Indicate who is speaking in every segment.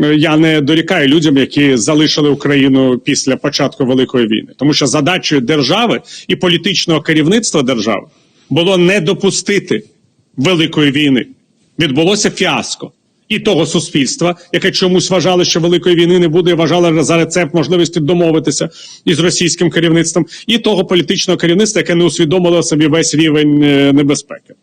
Speaker 1: е, я не дорікаю людям, які залишили Україну після початку великої війни, тому що задачею держави і політичного керівництва держави було не допустити великої війни. Відбулося фіаско. І того суспільства, яке чомусь вважало, що великої війни не буде, і вважало за рецепт можливості домовитися із російським керівництвом, і того політичного керівництва, яке не усвідомило собі весь рівень е, небезпеки.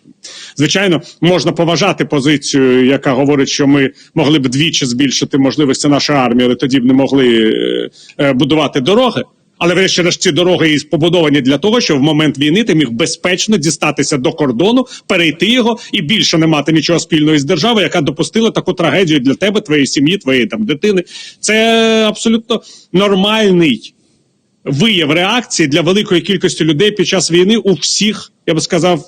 Speaker 1: Звичайно, можна поважати позицію, яка говорить, що ми могли б двічі збільшити можливості нашої армії, але тоді б не могли е, е, будувати дороги. Але врешті-решт ці дороги і побудовані для того, щоб в момент війни ти міг безпечно дістатися до кордону, перейти його і більше не мати нічого спільного із державою, яка допустила таку трагедію для тебе, твоєї сім'ї, твоєї там дитини. Це абсолютно нормальний вияв реакції для великої кількості людей під час війни у всіх, я би сказав.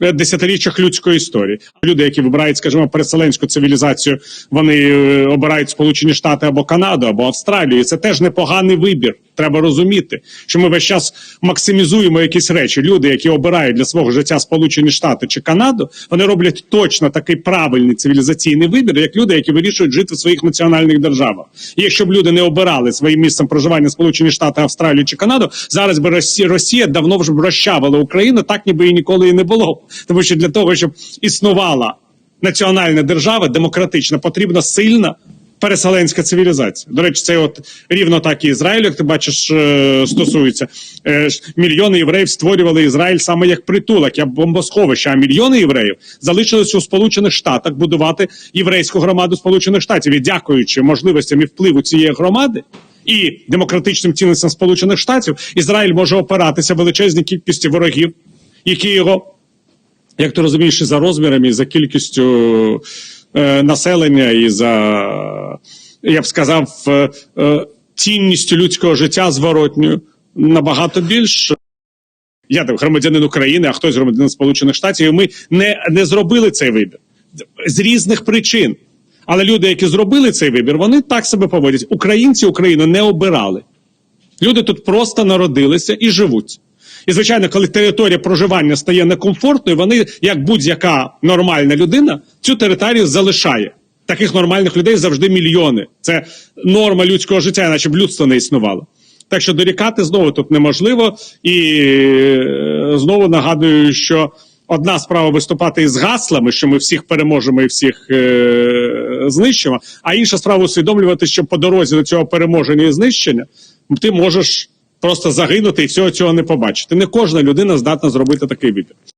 Speaker 1: Е, Десятиріччях людської історії люди, які вибирають, скажімо, переселенську цивілізацію, вони е, обирають Сполучені Штати або Канаду, або Австралію. І Це теж непоганий вибір. Треба розуміти, що ми весь час максимізуємо якісь речі. Люди, які обирають для свого життя Сполучені Штати чи Канаду, вони роблять точно такий правильний цивілізаційний вибір, як люди, які вирішують жити в своїх національних державах. І якщо б люди не обирали своїм місцем проживання Сполучені Штати, Австралію чи Канаду, зараз би Росія, давно вже б розчавила Україну, так ніби і ніколи і не було. Тому що для того, щоб існувала національна держава, демократична, потрібна сильна переселенська цивілізація. До речі, це от рівно так і Ізраїль, як ти бачиш, е, стосується. Е, Мільйони євреїв створювали Ізраїль саме як притулок, як бомбосховище. А мільйони євреїв залишилися у Сполучених Штатах будувати єврейську громаду Сполучених Штатів. І дякуючи можливостям і впливу цієї громади. І демократичним цінностям Сполучених Штатів Ізраїль може опиратися величезній кількості ворогів, які його як ти розумієш, і за розмірами, і за кількістю е, населення, і за, я б сказав, е, е, цінністю людського життя зворотньою набагато більше. Я там громадянин України, а хтось громадянин Сполучених Штатів, і ми не, не зробили цей вибір з різних причин. Але люди, які зробили цей вибір, вони так себе поводять. Українці Україну не обирали. Люди тут просто народилися і живуть. І, звичайно, коли територія проживання стає некомфортною, вони, як будь-яка нормальна людина, цю територію залишає. Таких нормальних людей завжди мільйони. Це норма людського життя, іначе б людство не існувало. Так що дорікати знову тут неможливо. І е, знову нагадую, що одна справа виступати із гаслами, що ми всіх переможемо і всіх е, знищимо, а інша справа усвідомлювати, що по дорозі до цього переможення і знищення ти можеш просто загинути і всього цього не побачити. Не кожна людина здатна зробити такий вибір.